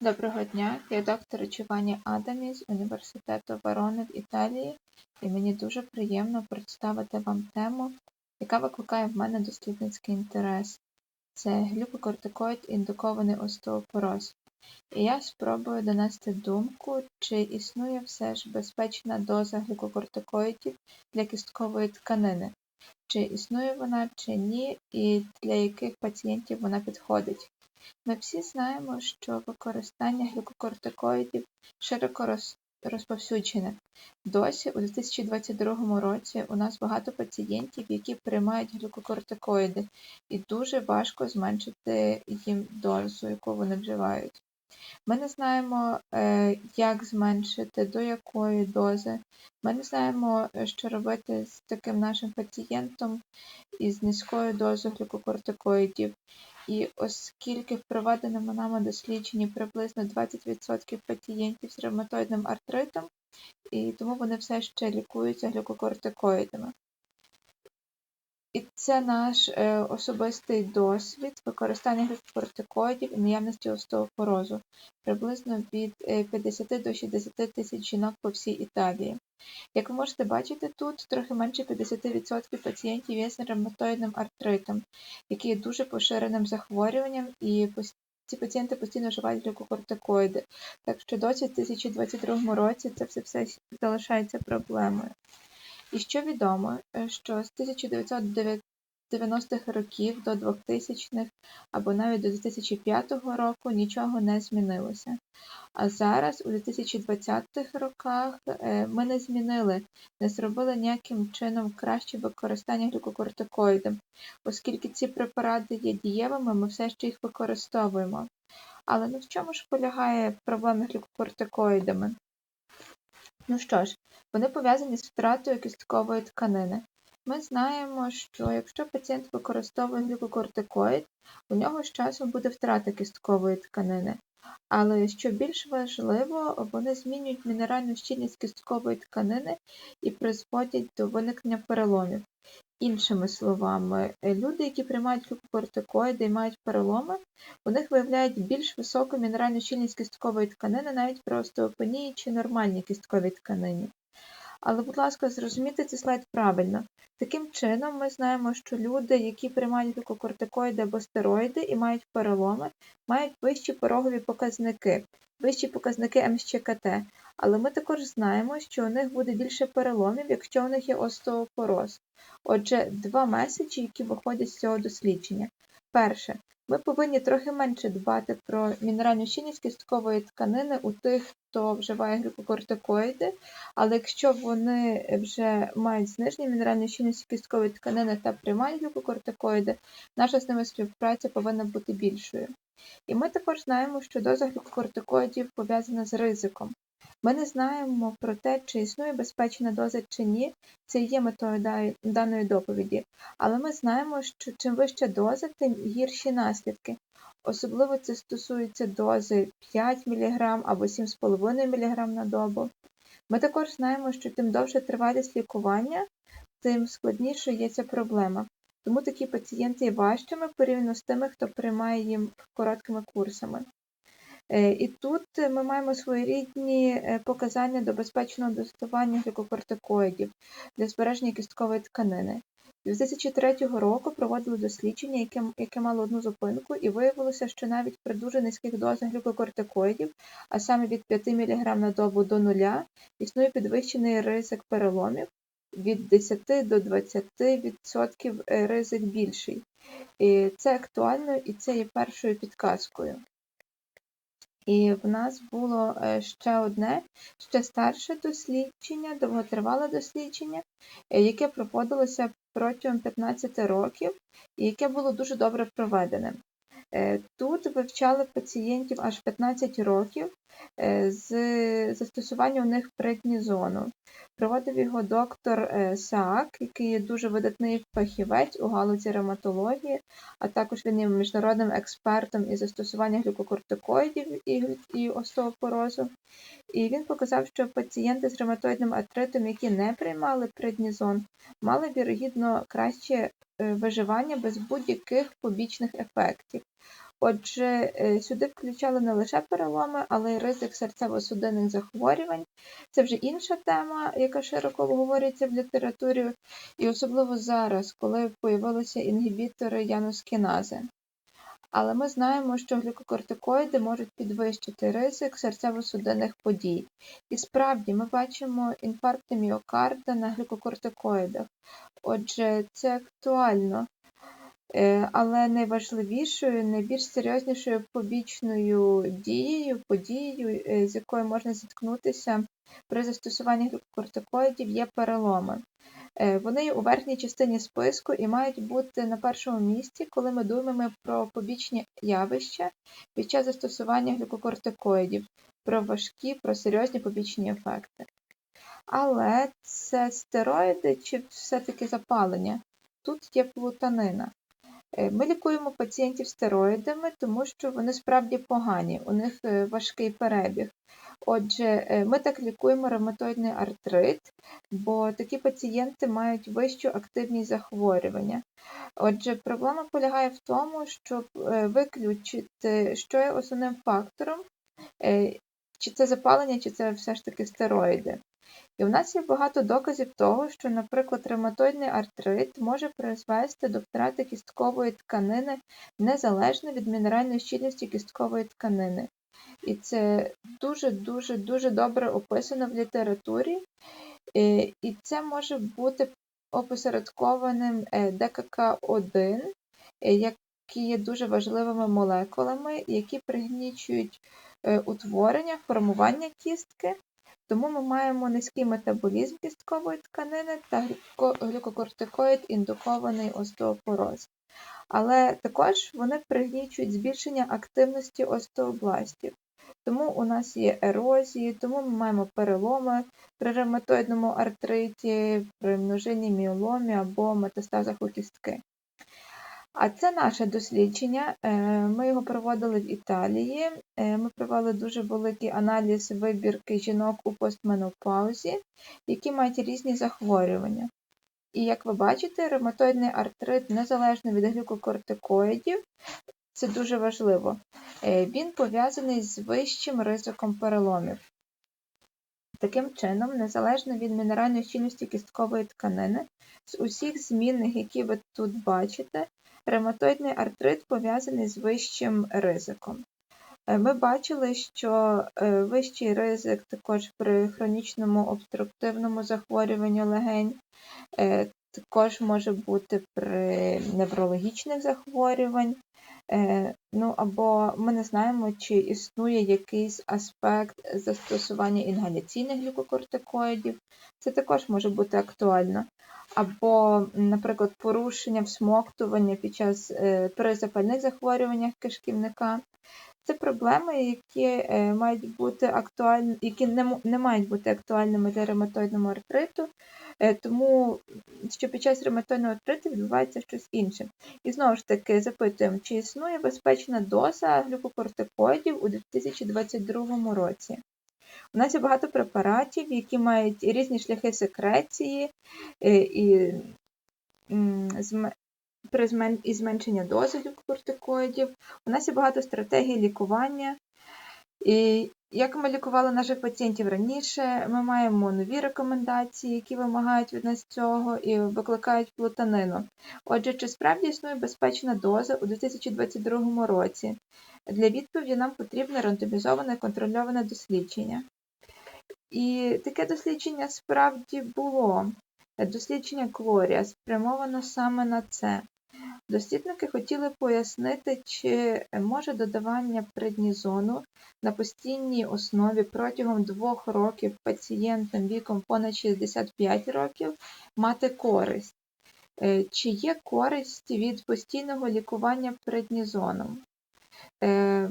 Доброго дня, я доктор Джованні Адамі з університету Верони в Італії, і мені дуже приємно представити вам тему, яка викликає в мене дослідницький інтерес. Це глюкокортикоїд індукований остеопороз. І я спробую донести думку, чи існує все ж безпечна доза глюкокортикоїдів для кісткової тканини, чи існує вона, чи ні, і для яких пацієнтів вона підходить. Ми всі знаємо, що використання глюкокортикоїдів широко роз- розповсюджене. Досі у 2022 році у нас багато пацієнтів, які приймають глюкокортикоїди, і дуже важко зменшити їм дозу, яку вони вживають. Ми не знаємо, е, як зменшити, до якої дози. Ми не знаємо, що робити з таким нашим пацієнтом із низькою дозою глюкокортикоїдів. І оскільки в проведеному нами дослідженні приблизно 20% пацієнтів з ревматоїдним артритом, і тому вони все ще лікуються глюкокортикоїдами. І це наш е, особистий досвід використання глюкокортикоїдів і наявності остеопорозу приблизно від е, 50 до 60 тисяч жінок по всій Італії. Як ви можете бачити, тут трохи менше 50% пацієнтів є з ревматоїдним артритом, який є дуже поширеним захворюванням, і ці пацієнти постійно вживають глюкокортикоїди. Так що досі в 2022 році це все, все залишається проблемою. І що відомо, е, що з 1990-х років до 2000-х або навіть до 2005 року нічого не змінилося. А зараз, у 2020-х роках, е, ми не змінили, не зробили ніяким чином краще використання глюкокортикоїдів, оскільки ці препарати є дієвими, ми все ще їх використовуємо. Але ну в чому ж полягає проблема з глюкокортикоїдами? Ну що ж, вони пов'язані з втратою кісткової тканини. Ми знаємо, що якщо пацієнт використовує глюкокортикоїд, у нього з часом буде втрата кісткової тканини. Але що більш важливо, вони змінюють мінеральну щільність кісткової тканини і призводять до виникнення переломів. Іншими словами, е, люди, які приймають глюкокортикоїди і мають переломи, у них виявляють більш високу мінеральну щільність кісткової тканини навіть при остеопенії чи нормальній кістковій тканині. Але, будь ласка, зрозумійте цей слайд правильно. Таким чином, ми знаємо, що люди, які приймають глюкокортикоїди або стероїди і мають переломи, мають вищі порогові показники, вищі показники МЩКТ. Але ми також знаємо, що у них буде більше переломів, якщо у них є остеопороз. Отже, два меседжі, які виходять з цього дослідження. Перше, ми повинні трохи менше дбати про мінеральну щільність кісткової тканини у тих, хто вживає глюкокортикоїди, але якщо вони вже мають зниження мінеральної щільності кісткової тканини та приймають глюкокортикоїди, наша з ними співпраця повинна бути більшою. І ми також знаємо, що доза глюкокортикоїдів пов'язана з ризиком. Ми не знаємо про те, чи існує безпечна доза чи ні, це є метою даної доповіді. Але ми знаємо, що чим вища доза, тим гірші наслідки. Особливо це стосується дози 5 мг або 7,5 мг на добу. Ми також знаємо, що тим довше тривалість лікування, тим складніше є ця проблема. Тому такі пацієнти є важчими порівняно з тими, хто приймає їм короткими курсами. Е, І тут ми маємо своєрідні е, показання до безпечного дозування глюкокортикоїдів для збереження кісткової тканини. З 2003 року проводили дослідження, яке, яке мало одну зупинку, і виявилося, що навіть при дуже низьких дозах глюкокортикоїдів, а саме від 5 мг на добу до нуля, існує підвищений ризик переломів від 10 до 20% е, ризик більший. І це актуально і це є першою підказкою. І в нас було е, ще одне, ще старше дослідження, довготривале дослідження, е, яке проводилося протягом 15 років і яке було дуже добре проведене. Е, Тут вивчали пацієнтів аж 15 років з застосування у них преднізону. Проводив його доктор е, Саак, який є дуже видатний фахівець у галузі ревматології, а також він є міжнародним експертом із застосування глюкокортикоїдів і, глю- і остеопорозу. І він показав, що пацієнти з ревматоїдним артритом, які не приймали преднізон, мали вірогідно краще е, виживання без будь-яких побічних ефектів. Отже, е, сюди включали не лише переломи, але й ризик серцево-судинних захворювань. Це вже інша тема, яка широко обговорюється в літературі, і особливо зараз, коли появилися інгібітори янускінази. Але ми знаємо, що глюкокортикоїди можуть підвищити ризик серцево-судинних подій. І справді ми бачимо інфаркти міокарда на глюкокортикоїдах. Отже, це актуально. Е, Але найважливішою, найбільш серйознішою побічною дією, подією, е, з якою можна зіткнутися при застосуванні глюкокортикоїдів, є переломи. Е, Вони у верхній частині списку і мають бути на першому місці, коли ми думаємо про побічні явища під час застосування глюкокортикоїдів, про важкі, про серйозні побічні ефекти. Але це стероїди чи все-таки запалення? Тут є плутанина. Е, Ми лікуємо пацієнтів стероїдами, тому що вони справді погані, у них е, важкий перебіг. Отже, е, ми так лікуємо ревматоїдний артрит, бо такі пацієнти мають вищу активність захворювання. Отже, проблема полягає в тому, щоб виключити, що є основним фактором, чи це запалення, чи це все ж таки стероїди. І в нас є багато доказів того, що, наприклад, ревматоїдний артрит може призвести до втрати кісткової тканини незалежно від мінеральної щільності кісткової тканини. І це дуже-дуже дуже добре описано в літературі. І це може бути опосередкованим е, ДКК-1, е, які є дуже важливими молекулами, які пригнічують е, утворення, формування кістки. Тому ми маємо низький метаболізм кісткової тканини та глюкокортикоїд індукований остеопороз. Але також вони пригнічують збільшення активності остеобластів. Тому у нас є ерозії, тому ми маємо переломи при ревматоїдному артриті, при множинній міоломі або метастазах у кістки. А це наше дослідження. Е, Ми його проводили в Італії. Е, Ми провели дуже великий аналіз вибірки жінок у постменопаузі, які мають різні захворювання. І як ви бачите, ревматоїдний артрит незалежно від глюкокортикоїдів, це дуже важливо. е, Він пов'язаний з вищим ризиком переломів. Таким чином, незалежно від мінеральної щільності кісткової тканини, з усіх змінних, які ви тут бачите, ревматоїдний артрит пов'язаний з вищим ризиком. Е, Ми бачили, що е, вищий ризик також при хронічному обструктивному захворюванні легень, е, також може бути при неврологічних захворювань. Е, Ну або ми не знаємо, чи існує якийсь аспект застосування інгаляційних глюкокортикоїдів. Це також може бути актуально. Або, наприклад, порушення всмоктування під час е, при запальних захворюваннях кишківника. Це проблеми, які е, мають бути актуальні, які не, не мають бути актуальними для ревматоїдного артриту, е, тому що під час ревматоїдного артриту відбувається щось інше. І знову ж таки запитуємо, чи існує безпечна доза глюкокортикоїдів у 2022 році. У нас є багато препаратів, які мають різні шляхи секреції е, і при змен- і зменшення дози глюкокортикоїдів. У нас є багато стратегій лікування. І як ми лікували наших пацієнтів раніше, ми маємо нові рекомендації, які вимагають від нас цього і викликають плутанину. Отже, чи справді існує безпечна доза у 2022 році? Для відповіді нам потрібне рандомізоване контрольоване дослідження. І таке дослідження справді було. Дослідження Глорія спрямовано саме на це. Дослідники хотіли пояснити, чи може додавання преднізону на постійній основі протягом двох років пацієнтам віком понад 65 років мати користь. Е, Чи є користь від постійного лікування преднізоном? Е,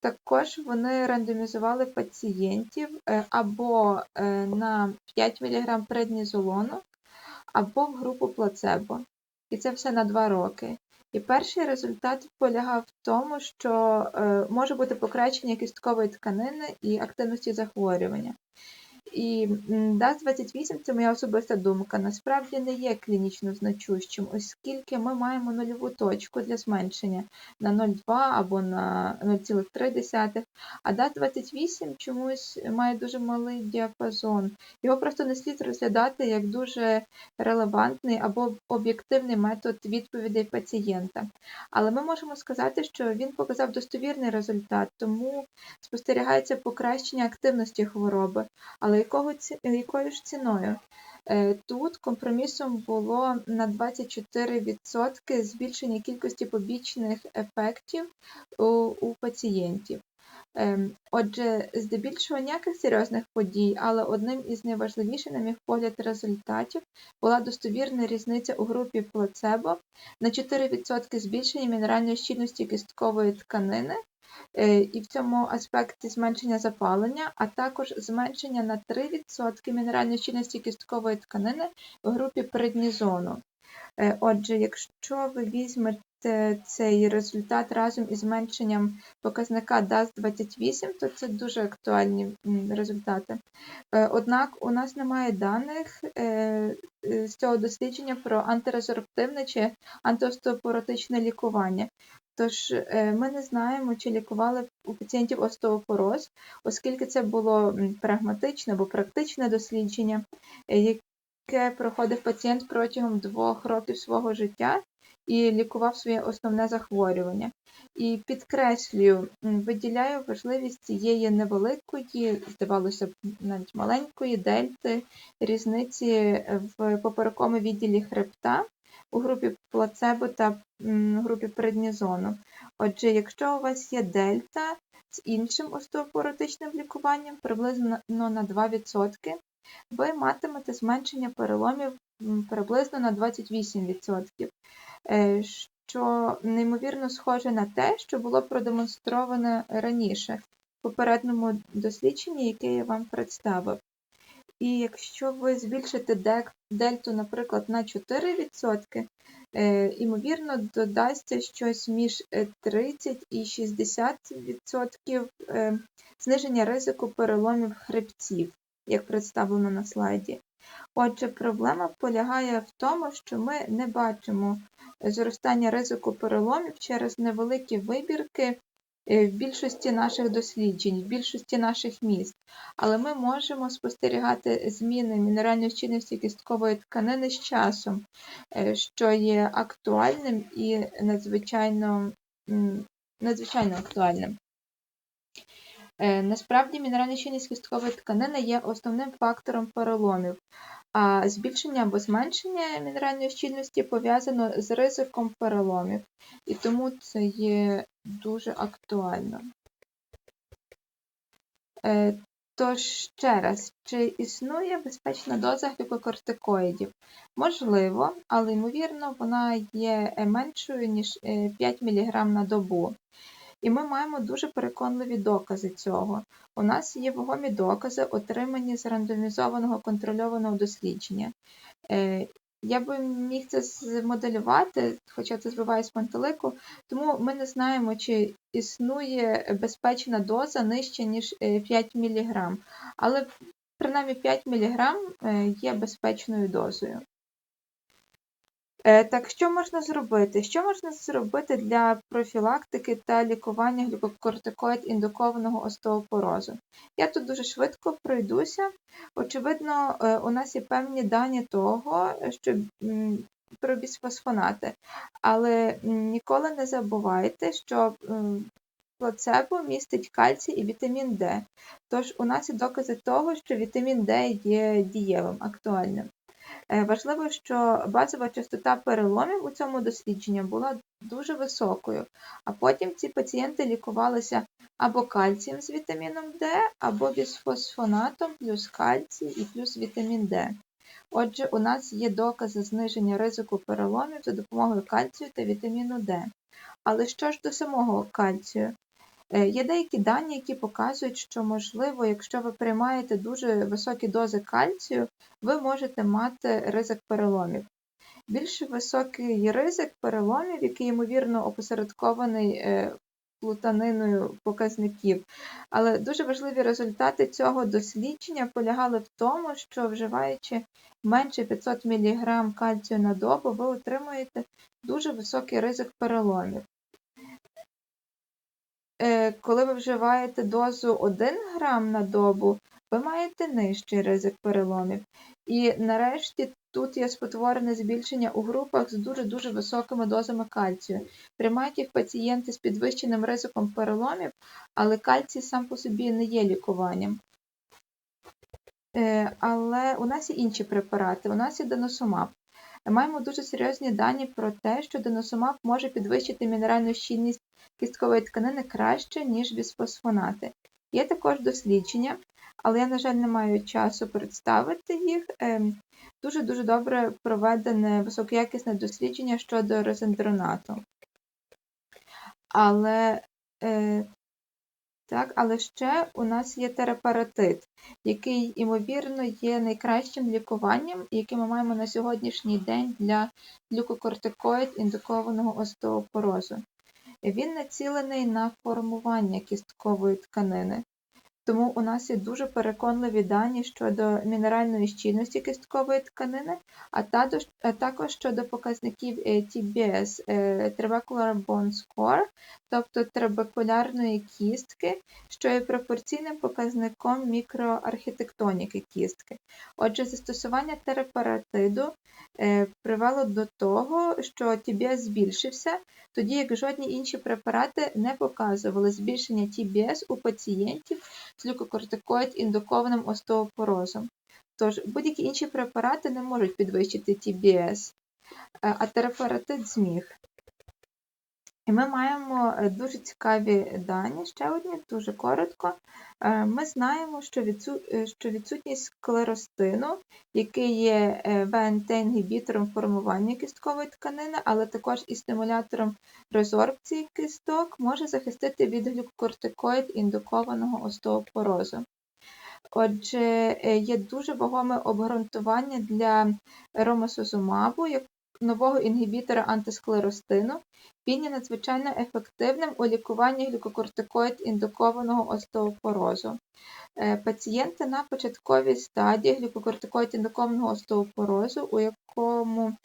Також вони рандомізували пацієнтів е, або на 5 мг преднізолону, або в групу плацебо. І це все на 2 роки. І перший результат полягав в тому, що е, може бути покращення кісткової тканини і активності захворювання. І DAS-28 це моя особиста думка, насправді не є клінічно значущим, оскільки ми маємо нульову точку для зменшення на 0,2 або на 0,3, а DAS-28 чомусь має дуже малий діапазон. Його просто не слід розглядати як дуже релевантний або об'єктивний метод відповідей пацієнта. Але ми можемо сказати, що він показав достовірний результат, тому спостерігається покращення активності хвороби. Але якого ці... якою ж ціною? Е, Тут компромісом було на 24% збільшення кількості побічних ефектів у, у пацієнтів. Ем, Отже, здебільшого ніяких серйозних подій, але одним із найважливіших, на мій погляд, результатів була достовірна різниця у групі плацебо на 4% збільшення мінеральної щільності кісткової тканини, і в цьому аспекті зменшення запалення, а також зменшення на 3% мінеральної щільності кісткової тканини в групі преднізону. Е, Отже, якщо ви візьмете цей результат разом із зменшенням показника DAS-28, то це дуже актуальні результати. Е, Однак у нас немає даних е, е, з цього дослідження про антирезорптивне чи антиостеопоротичне лікування. Тож е, ми не знаємо, чи лікували у пацієнтів остеопороз, оскільки це було прагматичне або практичне дослідження, е, яке проходив пацієнт протягом двох років свого життя і лікував своє основне захворювання. І підкреслюю, виділяю важливість цієї невеликої, здавалося б, навіть маленької дельти різниці в поперековому відділі хребта у групі плацебо та групі преднізону. Отже, якщо у вас є дельта з іншим остеопоротичним лікуванням приблизно на 2%, ви матимете зменшення переломів приблизно на 28%, е, що неймовірно схоже на те, що було продемонстровано раніше в попередньому дослідженні, яке я вам представив. І якщо ви збільшите дельту, наприклад, на 4%, е, ймовірно, додасться щось між е, 30 і 60% е, зниження ризику переломів хребців, як представлено на слайді. Отже, проблема полягає в тому, що ми не бачимо зростання ризику переломів через невеликі вибірки е, в більшості наших досліджень, в більшості наших міст. Але ми можемо спостерігати зміни мінеральної щільності кісткової тканини з часом, е, що є актуальним і надзвичайно, надзвичайно актуальним. Е, Насправді мінеральна щільність кісткової тканини є основним фактором переломів, а збільшення або зменшення мінеральної щільності пов'язано з ризиком переломів, і тому це є дуже актуально. Е, Тож ще раз, чи існує безпечна доза глюкокортикоїдів? Можливо, але ймовірно вона є е, меншою, ніж е, 5 мг на добу. І ми маємо дуже переконливі докази цього. У нас є вагомі докази, отримані з рандомізованого контрольованого дослідження. Е, Я би міг це змоделювати, хоча це збиває з пантелику, тому ми не знаємо, чи існує безпечна доза нижче, ніж е, 5 мг. Але принаймні 5 мг е, є безпечною дозою. Е, Так, що можна зробити? Що можна зробити для профілактики та лікування глюкокортикоїд індукованого остеопорозу? Я тут дуже швидко пройдуся. Очевидно, е, у нас є певні дані того, що про бісфосфонати, але ніколи не забувайте, що плацебо містить кальцій і вітамін Д. Тож у нас є докази того, що вітамін Д є дієвим, актуальним. Е, Важливо, що базова частота переломів у цьому дослідженні була дуже високою, а потім ці пацієнти лікувалися або кальцієм з вітаміном Д, або бісфосфонатом плюс кальцій і плюс вітамін Д. Отже, у нас є докази зниження ризику переломів за допомогою кальцію та вітаміну Д. Але що ж до самого кальцію? Е, Є деякі дані, які показують, що, можливо, якщо ви приймаєте дуже високі дози кальцію, ви можете мати ризик переломів. Більш високий ризик переломів, який, ймовірно, опосередкований е, плутаниною показників. Але дуже важливі результати цього дослідження полягали в тому, що вживаючи менше 500 мг кальцію на добу, ви отримуєте дуже високий ризик переломів. Е, Коли ви вживаєте дозу 1 грам на добу, ви маєте нижчий ризик переломів. І нарешті тут є спотворене збільшення у групах з дуже-дуже високими дозами кальцію. Приймають їх пацієнти з підвищеним ризиком переломів, але кальцій сам по собі не є лікуванням. Е, Але у нас є інші препарати. У нас є деносумаб. Маємо дуже серйозні дані про те, що деносумаб може підвищити мінеральну щільність кісткової тканини краще, ніж бісфосфонати. Є також дослідження, але я, на жаль, не маю часу представити їх. Ем, Дуже-дуже добре проведене високоякісне дослідження щодо резендронату. Але, е, так, але ще у нас є терапаратит, який, ймовірно, є найкращим лікуванням, яке ми маємо на сьогоднішній день для глюкокортикоїд індукованого остеопорозу. Він націлений на формування кісткової тканини. Тому у нас є дуже переконливі дані щодо мінеральної щільності кісткової тканини, а також, щодо показників е, TBS е, Trabecular Bone Score, тобто трабекулярної кістки, що є пропорційним показником мікроархітектоніки кістки. Отже, застосування терапаратиду е, привело до того, що TBS збільшився, тоді як жодні інші препарати не показували збільшення TBS у пацієнтів глюкокортикоїд індукованим остеопорозом. Тож будь-які інші препарати не можуть підвищити ТБС, е, а терапаратид зміг. І ми маємо е, дуже цікаві дані, ще одні, дуже коротко. Е, Ми знаємо, що відсутність склеростину, який є ВНТ-інгібітором формування кісткової тканини, але також і стимулятором резорбції кісток, може захистити від глюкокортикоїд індукованого остеопорозу. Отже, є дуже вагоме обґрунтування для ромосозумабу, як нового інгібітора антисклеростину. Він є надзвичайно ефективним у лікуванні глюкокортикоїд індукованого остеопорозу. Пацієнти на початковій стадії глюкокортикоїд індукованого остеопорозу, у якому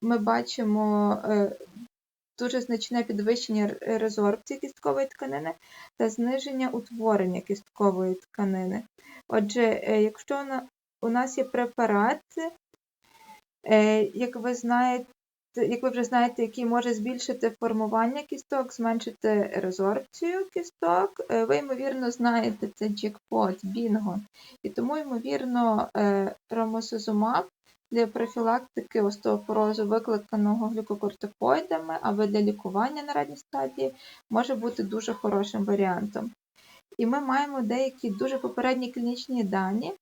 ми бачимо дуже значне підвищення резорбції кісткової тканини та зниження утворення кісткової тканини. Отже, якщо у нас є препарат, як ви знаєте, як ви вже знаєте, який може збільшити формування кісток, зменшити резорбцію кісток, ви, ймовірно, знаєте, це джекпот, бінго. І тому, ймовірно, ромосозумаб для профілактики остеопорозу, викликаного глюкокортикоїдами, або для лікування на ранній стадії, може бути дуже хорошим варіантом. І ми маємо деякі дуже попередні клінічні дані,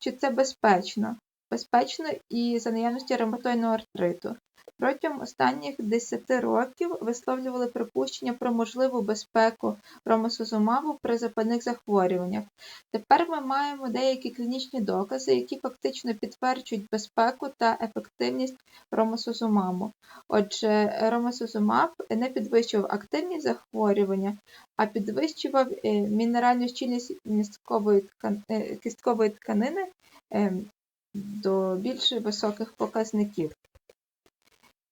що це безпечно. Безпечно і за наявності ревматойного артриту. Протягом останніх 10 років висловлювали припущення про можливу безпеку ромосозумабу при запальних захворюваннях. Тепер ми маємо деякі клінічні докази, які фактично підтверджують безпеку та ефективність ромосозумабу. Отже, ромосозумаб не підвищував активність захворювання, а підвищував е, мінеральну щільність е, кісткової тканини ем, до більш високих показників.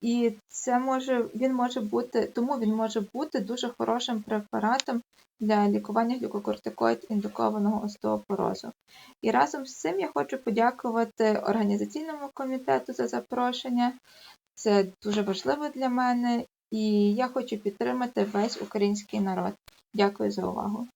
І це може, він може бути, тому він може бути дуже хорошим препаратом для лікування глюкокортикоїд індукованого остеопорозу. І разом з цим я хочу подякувати організаційному комітету за запрошення. Це дуже важливо для мене, і я хочу підтримати весь український народ. Дякую за увагу.